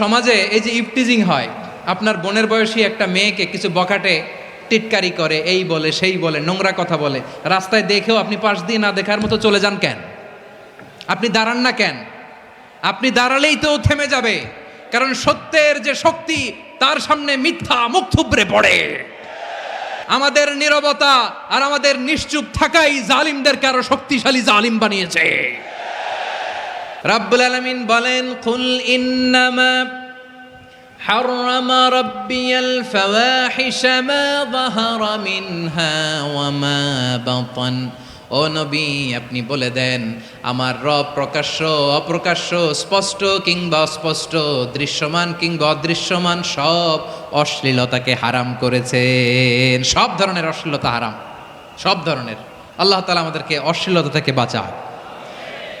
সমাজে এই যে ইফটিজিং হয়, আপনার বোনের বয়সী একটা মেয়েকে কিছু বকাটে টিটকারি করে, এই বলে, সেই বলে, নোংরা কথা বলে, রাস্তায় দেখেও আপনি পাশ দিয়ে না দেখার মতো চলে যান কেন? আপনি দাঁড়ান না কেন? আপনি দাঁড়ালেই তো থেমে যাবে, কারণ সত্যের যে শক্তি, তার সামনে মিথ্যা মুখ থুবড়ে পড়ে। আমাদের নীরবতা আর আমাদের নিশ্চুপ থাকাই জালিমদেরকে আরও শক্তিশালী জালিম বানিয়েছে। রাব্বুল আলামিন বলেন কুল ইন্নামা حرم ربي الفواحش ما ظهر منها وما بطن ও নবী আপনি বলে দেন আমার রব প্রকাশ্য অপ্রকাশ্য স্পষ্ট কিংবা অস্পষ্ট দৃশ্যমান কিংবা অদৃশ্যমান সব অশ্লীলতাকে হারাম করেছেন সব ধরনের অশ্লীলতা হারাম সব ধরনের আল্লাহ তালা আমাদেরকে অশ্লীলতা থেকে বাঁচায়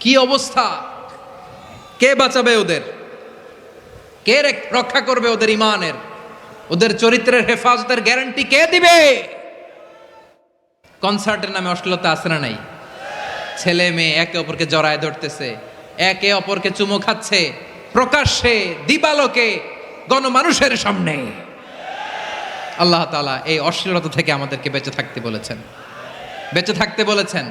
কি অবস্থা? কে বাঁচাবে ওদের? কে রক্ষা করবে ওদের ইমানের? ওদের চরিত্রের হেফাজতের গ্যারান্টি কে দিবে? কনসার্টের নামে অশ্লীলতা আছে না নাই? ছেলে মেয়ে একে অপরকে জড়ায় ধরতেছে, একে অপরকে চুমো খাচ্ছে, প্রকাশ্যে দিবালোকে গণমানুষের সামনে। আল্লাহ তাআলা এই অশ্লীলতা থেকে আমাদেরকে বেঁচে থাকতে বলেছেন। বেঁচে থাকতে বলেছেন।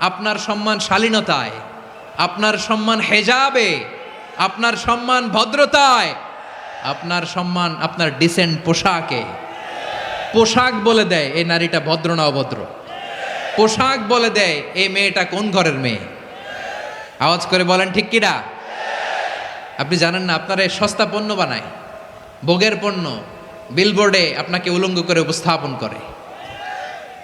আপনার সম্মান শালীনতায়, আপনার সম্মান হেজাবে, আপনার সম্মান ভদ্রতায়, আপনার সম্মান আপনার ডিসেন্ট পোশাকে। পোশাক বলে দেয় এই নারীটা ভদ্র না অভদ্র? পোশাক বলে দেয় এই মেয়েটা কোন ঘরের মেয়ে? আওয়াজ করে বলেন, ঠিক কিনা আপনি জানেন না, আপনারা সস্তা পণ্য বানায়, ভোগের পণ্য বিলবোর্ডে আপনাকে উলঙ্গ করে উপস্থাপন করে।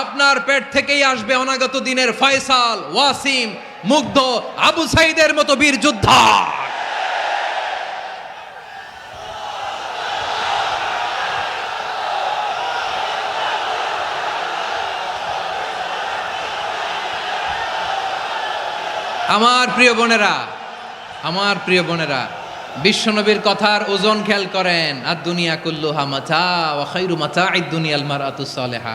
আপনার পেট থেকেই আসবে অনাগত দিনের ফয়সাল, ওয়াসিম, মুগ্ধ আবু সাইদের মতো বীর যোদ্ধা। আমার প্রিয় বোনেরা, আমার প্রিয় বোনেরা, বিশ্বনবীর কথার ওজন খেয়াল করেন। আর দুনিয়া কুল্লু হামাচা ওয়াখাইরু আই দুনিয়াল মারাতু সালেহা।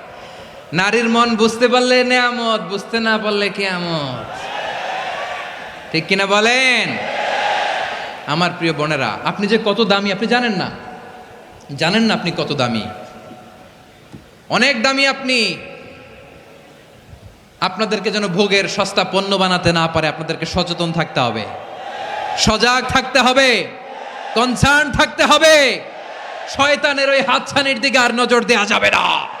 নারীর মন বুঝতে পারলে নেয়ামত, বুঝতে না পারলে কেয়ামত। ঠিক কিনা বলেন? আমার প্রিয় বোনেরা, আপনি যে কত দামি, আপনি জানেন না? জানেন না আপনি কত দামি? অনেক দামি আপনি। আপনাদেরকে যেন ভোগের সস্তা পণ্য বানাতে না পারে, আপনাদেরকে সচেতন থাকতে হবে। সজাগ থাকতে হবে। কনসার্ন থাকতে হবে। শয়তানের ওই হাতছানির দিকে আর নজর দেওয়া যাবে না।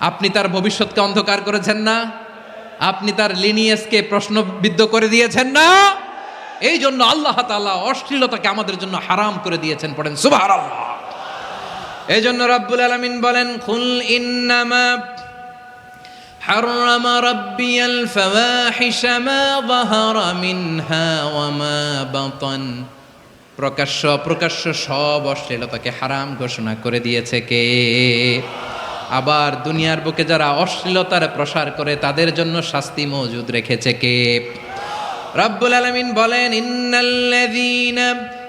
আপনি তার ভবিষ্যৎকে অন্ধকার করেছেন না আপনি তার লিনিয়াসকে প্রশ্নবিদ্ধ করে দিয়েছেন না এই জন্য আল্লাহ তাআলা অশ্লীলতাকে আমাদের জন্য হারাম করে দিয়েছেন পড়েন সুবহানাল্লাহ এই জন্য রাব্বুল আলামিন বলেন খুল ইন্নামা حرم ربي الفواحش ما ظهر منها وما بطن প্রকাশ্য প্রকাশ্য সব অশ্লীলতাকে হারাম ঘোষণা করে দিয়েছে কে আবার দুনিয়ার বুকে যারা অশ্লীলতার প্রসার করে তাদের জন্য শাস্তি মজুদ রেখেছে কে রব্বুল আলামিন বলেন ইন্নাল্লাযীনা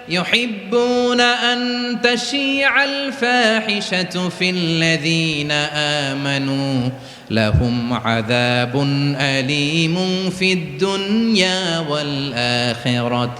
يحبون أن تشيع الفاحشة في الذين آمنوا لهم عذاب أليم في الدنيا والآخرة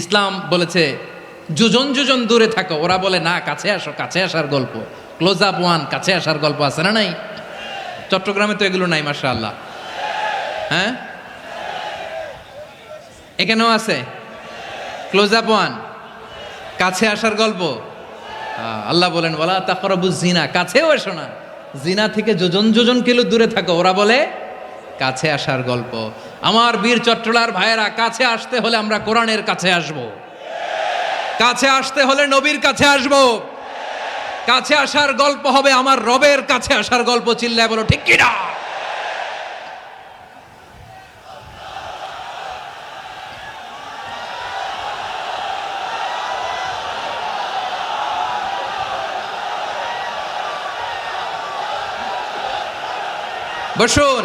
ইসলাম বলেছে, যোজন যোজন দূরে থাকো। ওরা বলে, না, কাছে আসো, কাছে আসার গল্প। ক্লোজ আপ ওয়ান কাছে আসার গল্প আছে না নাই? চট্টগ্রামে তো এগুলো নাই মাসা আল্লাহ হ্যাঁ? এখানেও আছে। ক্লোজ আপ ওয়ান কাছে আসার গল্প। আল্লাহ বলেন বলা তাকরাবু জিনা, কাছেও এসো না। জিনা থেকে যোজন যোজন কিলো দূরে থাকো। ওরা বলে, কাছে আসার গল্প। আমার বীর চট্টলার ভাইয়েরা, কাছে আসতে হলে আমরা কোরআনের কাছে আসব। কাছে আসতে হলে নবীর কাছে আসব। কাছে আসার গল্প হবে আমার রবের কাছে আসার গল্প চিল্লায় বলো, ঠিক কিনা? বসুন।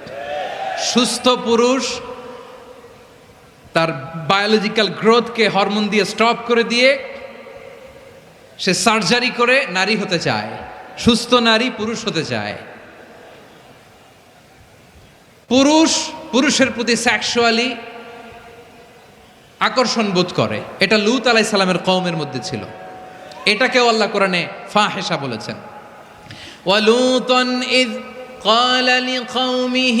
সুস্থ পুরুষ তার বায়োলজিক্যাল গ্রোথকে হরমোন দিয়ে স্টপ করে দিয়ে সে সার্জারি করে নারী হতে চায় সুস্থ নারী পুরুষ হতে চায় পুরুষ পুরুষের প্রতি সেক্সুয়ালি আকর্ষণ বোধ করে এটা লুত আলাই সালামের কওমের মধ্যে ছিল এটাকেও আল্লাহ কোরআনে ফাহেসা বলেছেন ولوطا إذ قال لقومه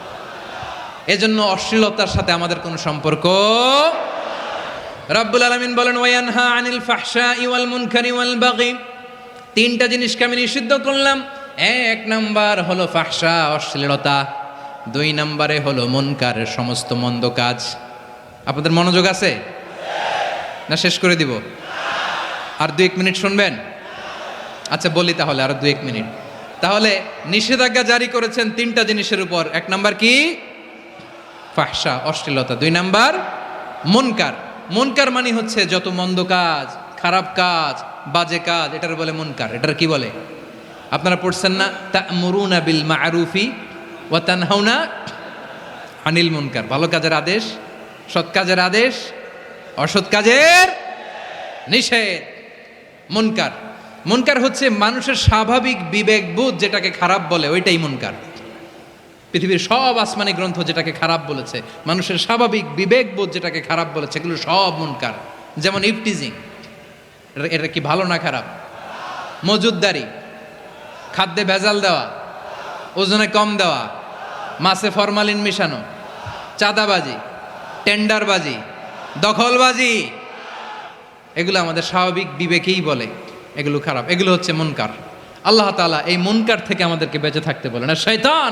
এজন্য অশ্লীলতার সাথে আমাদের কোনো সম্পর্ক রব্বুল আলামিন বলেন ওয়ানহা আনিল ফাহশা ওয়াল মুনকারি ওয়াল বাগি। তিনটা জিনিসকে আমি নিষিদ্ধ করলাম। এক নাম্বার হলো ফাহশা, অশ্লীলতা। দুই নাম্বারে হলো মুনকারের সমস্ত মন্দ কাজ। আপনাদের মনোযোগ আছে? না, শেষ করে দিব। আর দু এক মিনিট শুনবেন? আচ্ছা বলি তাহলে আর দু এক মিনিট। তাহলে নিষেধাজ্ঞা জারি করেছেন তিনটা জিনিসের উপর। এক নাম্বার কি? ফাহসা অশ্লীলতা। দুই নাম্বার, মনকার। মনকার মানে হচ্ছে যত মন্দ কাজ, খারাপ কাজ, বাজে কাজ, এটার বলে মনকার। এটার কি বলে? আপনারা পড়ছেন না? তা মরুনা বিল মারুফি ও তানহাউনা আনিল মুনকার। ভালো কাজের আদেশ, সৎ কাজের আদেশ, অসৎ কাজের নিষেধ। মুনকার। মুনকার হচ্ছে মানুষের স্বাভাবিক বিবেকবোধ যেটাকে খারাপ বলে, ওইটাই মুনকার। পৃথিবীর সব আসমানি গ্রন্থ যেটাকে খারাপ বলেছে, মানুষের স্বাভাবিক বিবেকবোধ যেটাকে খারাপ বলেছে, এগুলো সব মুনকার। যেমন ইফটিজিং, এটা এটা কি ভালো না খারাপ? মজুদদারি, খাদ্যে ভেজাল দেওয়া, ওজনে কম দেওয়া, মাছে ফরমালিন মিশানো, চাঁদাবাজি, টেন্ডারবাজি, দখলবাজি, এগুলো আমাদের স্বাভাবিক বিবেকেই বলে, এগুলো খারাপ, এগুলো হচ্ছে মুনকার। আল্লাহ তালা এই মুনকার থেকে আমাদেরকে বেঁচে থাকতে বলেন। আর শয়তান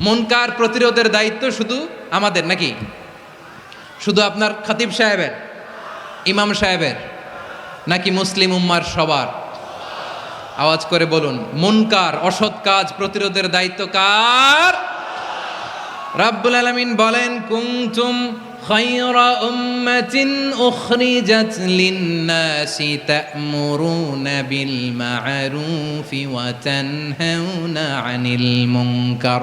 মনকার প্রতিরোধের দায়িত্ব শুধু আমাদের নাকি? শুধু আপনার খতিব সাহেবের, ইমাম সাহেবের, নাকি মুসলিম উম্মার সবার? আওয়াজ করে বলুন, মনকার অসৎ কাজ প্রতিরোধের দায়িত্ব কার? রাব্বুল আলামিন বলেন, কুনতুম খায়রা উম্মাতিন উখরিজাত লিন-নাসি তা'মুরুনা বিল মা'রুফি ওয়া তানহাউনা আনিল মুনকার।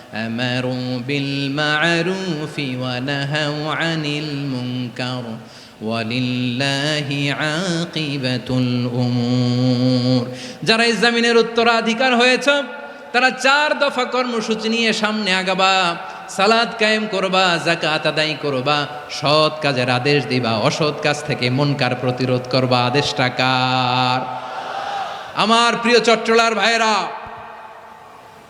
মা'রুফি ওয়া নাহাউ আনিল মুনকার ওয়ালিল্লাহি আকিবাতুল উমুর যারা এই জমিনের উত্তরাধিকার হয়েছে, তারা চার দফা কর্মসূচি নিয়ে সামনে আগাবা, সালাদ কায়েম করবা জাকাত আদায় করবা, সৎ কাজের আদেশ দিবা, অসৎ কাজ থেকে মনকার প্রতিরোধ করবা, আদেশটা কার? আমার প্রিয় চট্টলার ভাইরা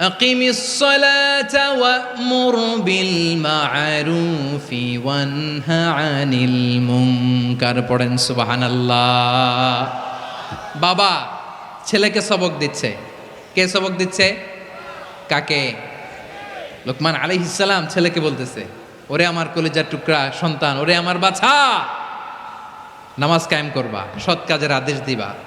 أقم الصلاة وأمر بالمعروف وانه عن المنكر পড়েন সুবহানাল্লাহ বাবা ছেলেকে সবক দিচ্ছে কে সবক দিচ্ছে কাকে লোকমান আলাইহিসসালাম ছেলেকে বলতেছে ওরে আমার কলিজার টুকরা সন্তান ওরে আমার বাছা নামাজ কায়েম করবা সৎ কাজের আদেশ দিবা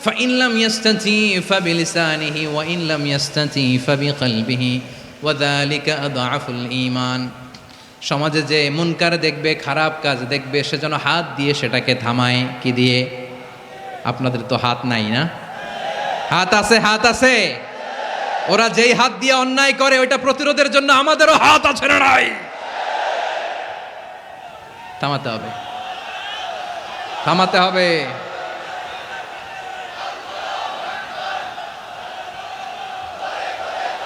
فإن لم يستطيع فبلسانه وإن لم يستطيع فبقلبه وذلك أضعف الإيمان সমাজে যে মুনকার দেখবে খারাপ কাজ দেখবে সে যেন হাত দিয়ে সেটাকে থামায় কি দিয়ে আপনাদের তো হাত নাই না হাত আছে হাত আছে ওরা যেই হাত দিয়ে অন্যায় করে ওইটা প্রতিরোধের জন্য আমাদেরও হাত আছে না নাই থামাতে হবে থামাতে হবে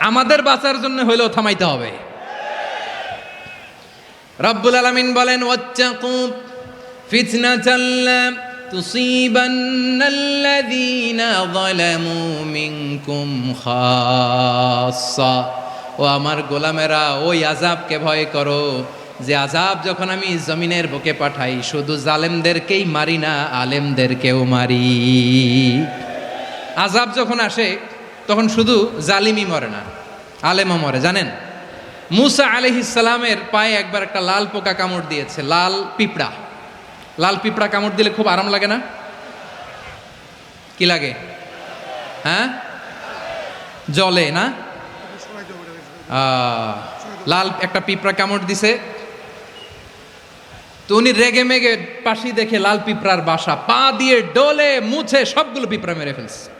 আমাদের বাঁচার জন্য হইলেও থামাইতে হবে। রব্বুল আলামিন বলেন যালামু মিনকুম খাসসা। ও আমার গোলামেরা, ওই আযাবকে ভয় করো, যে আজাব যখন আমি জমিনের বুকে পাঠাই, শুধু জালেমদেরকেই মারি না, আলেমদেরকেও মারি। আজাব যখন আসে তখন শুধু জালিমি মরে না, আলেমও মরে, জানেন? মুসা আলহিসালামের পায়ে একবার একটা লাল পোকা কামড় দিয়েছে, লাল পিঁপড়া। লাল পিঁপড়া কামড় দিলে খুব আরাম লাগে না? কি লাগে? হ্যাঁ? জলে, না? লাল একটা পিঁপড়া কামড় দিছে। তো উনি রেগে মেগে পাশি দেখে লাল পিঁপড়ার বাসা, পা দিয়ে ডোলে, মুছে সবগুলো পিঁপড়া মেরে ফেলছে।